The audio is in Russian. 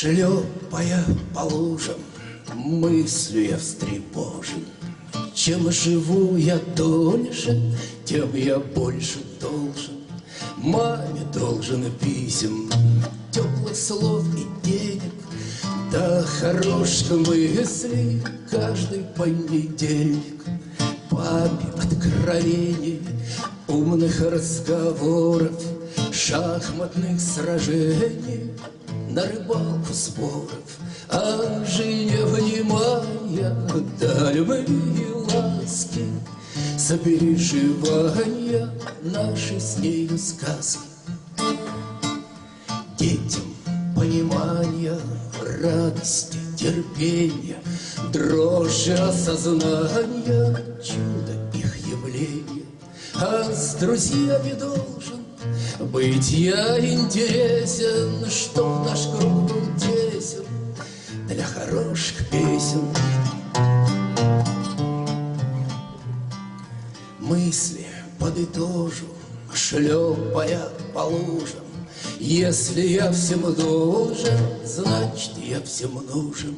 Шлепая по лужам, мыслью я встревожен. Чем живу я дольше, тем я больше должен. Маме должен писем, теплых слов и денег, Да хороших мыслей каждый понедельник. Папе откровений, умных разговоров, Шахматных сражений, на рыбалку сборов, А жене внимания дали мои ласки, Сопереживания наши с нею сказки. Детям понимания, радости, терпения, Дрожи осознания, чудо их явления. А с друзьями должен быть я интересен, Чтоб для хороших песен. Мысли подытожу, шлепая по лужам. Если я всем должен, значит, я всем нужен.